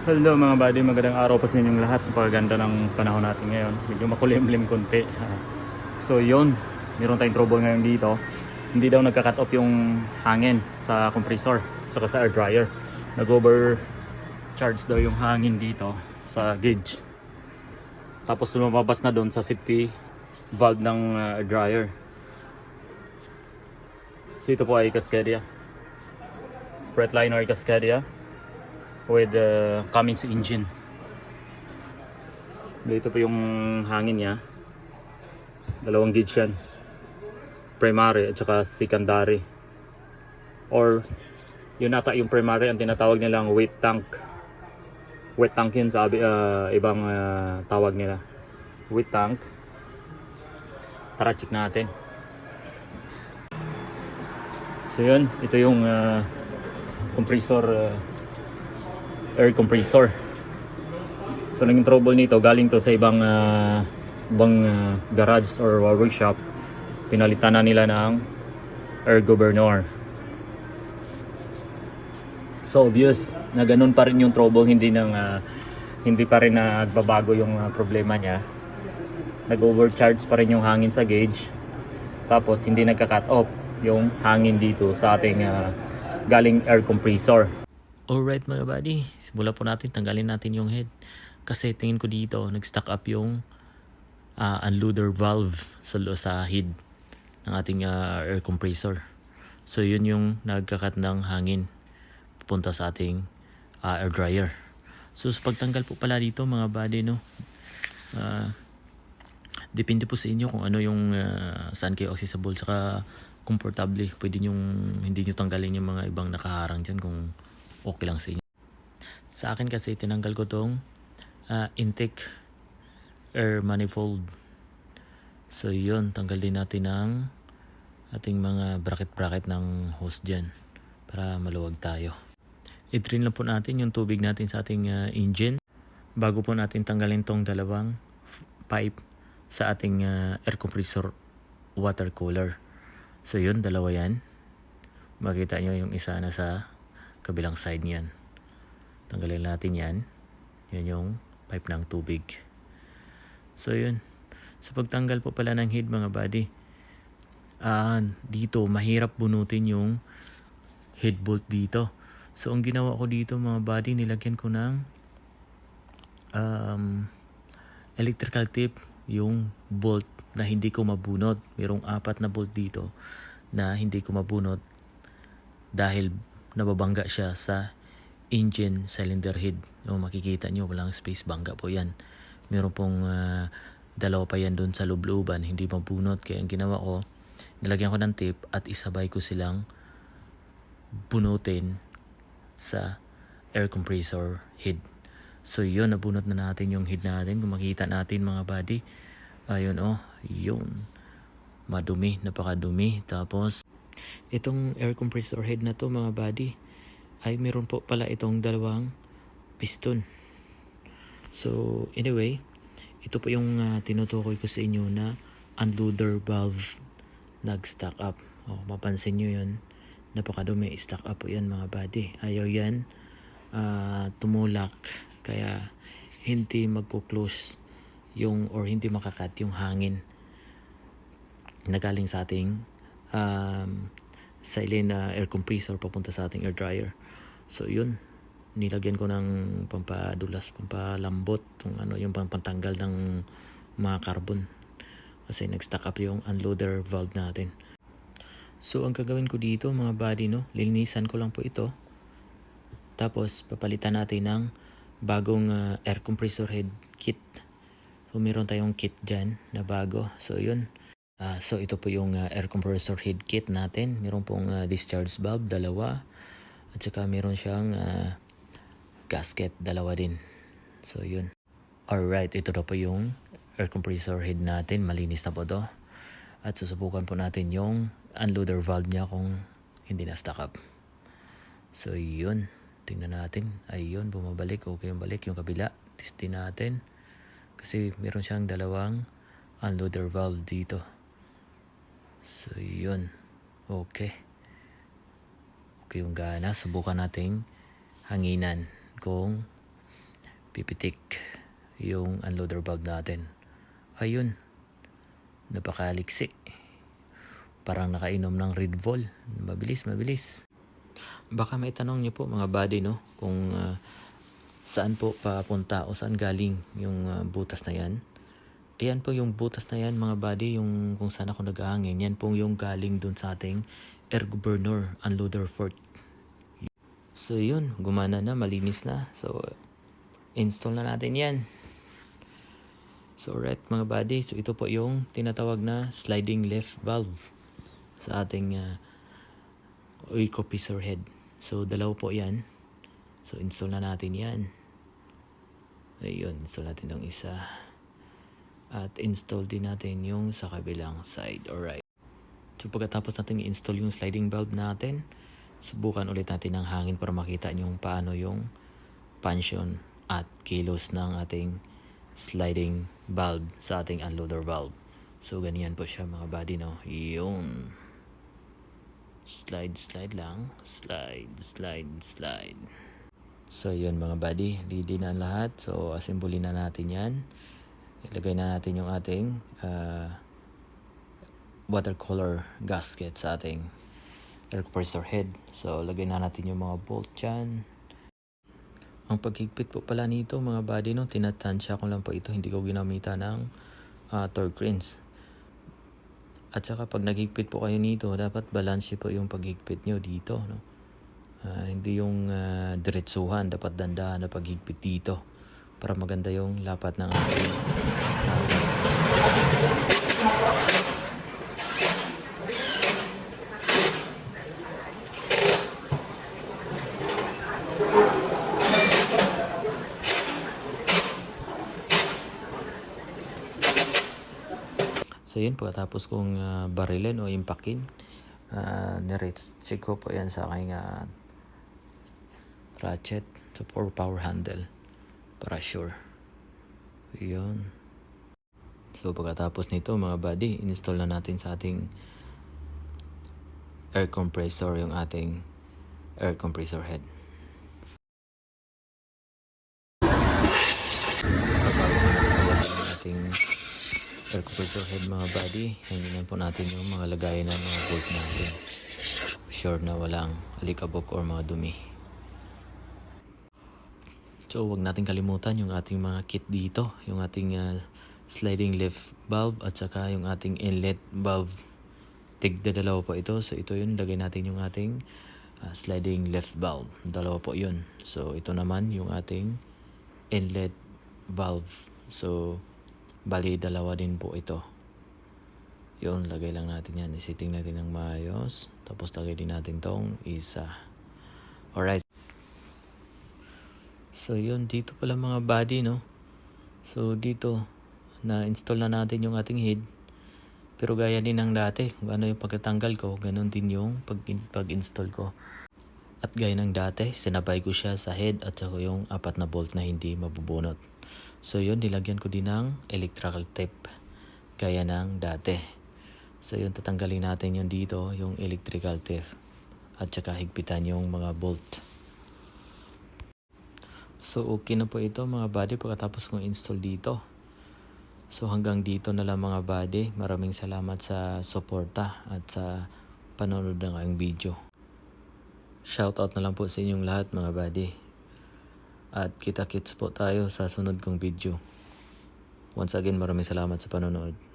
Hello mga buddy, magandang araw po sa inyong lahat. Napakaganda ng panahon natin ngayon. Medyo makulimlim konti. Ah, So yun, meron tayong trouble ngayon dito. Hindi daw nagka-cut off yung hangin sa compressor saka sa air dryer. Nag-over charge daw yung hangin dito sa gauge. Tapos lumabas na doon sa safety valve ng air dryer. So ito po ay Cascadia. Fretliner Cascadia with the Cummins engine. Dito po yung hangin niya. Dalawang gauge yan. Primary at saka secondary. Or yun ata yung primary ang tinatawag nilang weight tank. Weight tank yun sa abi- ah, ibang ah, tawag nila. Weight tank. Tara check natin. So yun, ito yung ah, compressor ah, air compressor. So naging trouble nito galing to sa ibang ah, ibang ah, garage or workshop. Pinalitan na nila ng air governor. So obvious na ganun pa rin yung trouble hindi nang ah, hindi pa rin nagbabago yung ah, problema niya. Nag-overcharge pa rin yung hangin sa gauge. Tapos hindi nagka-cut off yung hangin dito sa ating ah, galing air compressor. Alright mga buddy, simula po natin, tanggalin natin yung head. Kasi tingin ko dito, nag-stack up yung ah, unloader valve sa, sa head ng ating ah, air compressor. So yun yung nagkakat ng hangin pupunta sa ating ah, air dryer. So sa pagtanggal po pala dito mga buddy no, ah, depende po sa inyo kung ano yung ah, saan kayo accessible saka komportable. Pwede yung hindi nyo tanggalin yung mga ibang nakaharang dyan kung okay lang sa inyo. Sa akin kasi tinanggal ko tong ah, intake air manifold. So yun, tanggal din natin ang ating mga bracket-bracket ng hose dyan para maluwag tayo. I-drain lang po natin yung tubig natin sa ating ah, engine bago po natin tanggalin tong dalawang pipe sa ating ah, air compressor water cooler. So yun, dalawa yan. Makita nyo yung isa na sa kabilang side niyan. Tanggalin natin yan. Yan yung pipe ng tubig. So yun. Sa pagtanggal po pala ng head mga buddy, ah dito mahirap bunutin yung head bolt dito. So ang ginawa ko dito mga buddy, nilagyan ko ng um, electrical tape yung bolt na hindi ko mabunot. Merong apat na bolt dito na hindi ko mabunot dahil nababangga siya sa engine cylinder head. No, makikita nyo, walang space bangga po yan. Meron pong ah, dalawa pa yan doon sa lubluban, hindi mabunot. Kaya ang ginawa ko, nilagyan ko ng tape at isabay ko silang bunutin sa air compressor head. So yun, nabunot na natin yung head natin. Kung makita natin mga buddy, ayun oh, yun. Madumi, napakadumi. Tapos, itong air compressor head na to mga buddy, ay meron po pala itong dalawang piston. So, anyway, ito po yung ah, tinutukoy ko sa inyo na unloader valve nag-stack up. Oh, mapansin nyo yun. Napakadumi, stack up po yan mga buddy. Ayaw yan ah, tumulak. Kaya hindi magko-close yung or hindi makakat yung hangin na galing sa ating um, silent na air compressor papunta sa ating air dryer. So yun, nilagyan ko ng pampadulas, pampalambot, yung ano yung pampantanggal ng mga carbon. Kasi nag-stack up yung unloader valve natin. So ang gagawin ko dito mga buddy no, lilinisan ko lang po ito. Tapos papalitan natin ng bagong ah, air compressor head kit. So meron tayong kit dyan na bago. So yun. Ah, so ito po yung ah, air compressor head kit natin. Meron pong ah, discharge valve, dalawa. At saka meron siyang ah, gasket, dalawa din. So yun. Alright, ito na po yung air compressor head natin. Malinis na po to. At susubukan po natin yung unloader valve niya kung hindi na stack up. So yun. Tingnan natin. Ayun, bumabalik. Okay yung balik. Yung kabila. Testin natin. Kasi meron siyang dalawang unloader valve dito. So yun. Okay. Okay yung gana. Subukan nating hanginan kung pipitik yung unloader valve natin. Ayun, napakaliksi. Parang nakainom ng Red Bull. Mabilis, mabilis. Baka may tanong niyo po mga buddy no kung ah, saan po papunta o saan galing yung ah, butas na yan. Ayan po yung butas na yan mga buddy, yung kung saan ako naghahangin. Yan po yung galing dun sa ating air governor unloader fort. So yun, gumana na, malinis na. So install na natin yan. So right mga buddy, so ito po yung tinatawag na sliding left valve sa ating uh, oil compressor head. So dalawa po yan. So install na natin yan. Ayun, install natin tong isa. At install din natin yung sa kabilang side. Alright. So pagkatapos natin i-install yung sliding valve natin, subukan ulit natin ng hangin para makita nyo paano yung function at kilos ng ating sliding valve sa ating unloader valve. So ganyan po siya mga buddy no. Yung slide slide lang, slide slide slide. So yun mga buddy, ready na ang lahat. So assemble na natin 'yan. Ilagay na natin yung ating ah, watercolor gasket sa ating air compressor head. So, lagay na natin yung mga bolt dyan. Ang paghigpit po pala nito mga buddy, no, tinatansya ko lang po ito. Hindi ko ginamitan ng ah, torque wrench. At saka pag naghigpit po kayo nito, dapat balance po yung paghigpit nyo dito. No? Ah, hindi yung ah, diretsuhan, dapat dandahan na paghigpit dito para maganda yung lapat ng ating ah, So yun, pagkatapos kong ah, barilin o impakin, uh, check ko po yan sa aking ah, ratchet. For power handle para sure. Yun. So pagkatapos nito mga buddy, install na natin sa ating air compressor yung ating air compressor head. ating air compressor head mga buddy hingin po natin yung mga lagayan ng mga bolt natin sure na walang alikabok or mga dumi so wag natin kalimutan yung ating mga kit dito. Yung ating ah, sliding left valve at saka yung ating inlet valve. Tigda dalawa po ito. So ito yun. Lagay natin yung ating ah, sliding left valve. Dalawa po yun. So ito naman yung ating inlet valve. So bali dalawa din po ito. Yun lagay lang natin yan. Isiting natin ng maayos. Tapos lagay din natin tong isa. Alright so yun dito pala mga body no so dito na install na natin yung ating head pero gaya din ng dati kung ano yung pagkatanggal ko ganun din yung pag, pag-install ko at gaya ng dati, sinabay ko siya sa head at saka yung apat na bolt na hindi mabubunot. So yun, nilagyan ko din ng electrical tape gaya ng dati. So yun, tatanggalin natin yun dito, yung electrical tape. At saka higpitan yung mga bolt. So okay na po ito mga buddy pagkatapos kong install dito. So hanggang dito na lang mga buddy. Maraming salamat sa suporta at sa panonood ng aking video. Shoutout na lang po sa inyong lahat mga buddy. At kita-kits po tayo sa sunod kong video. Once again, maraming salamat sa panonood.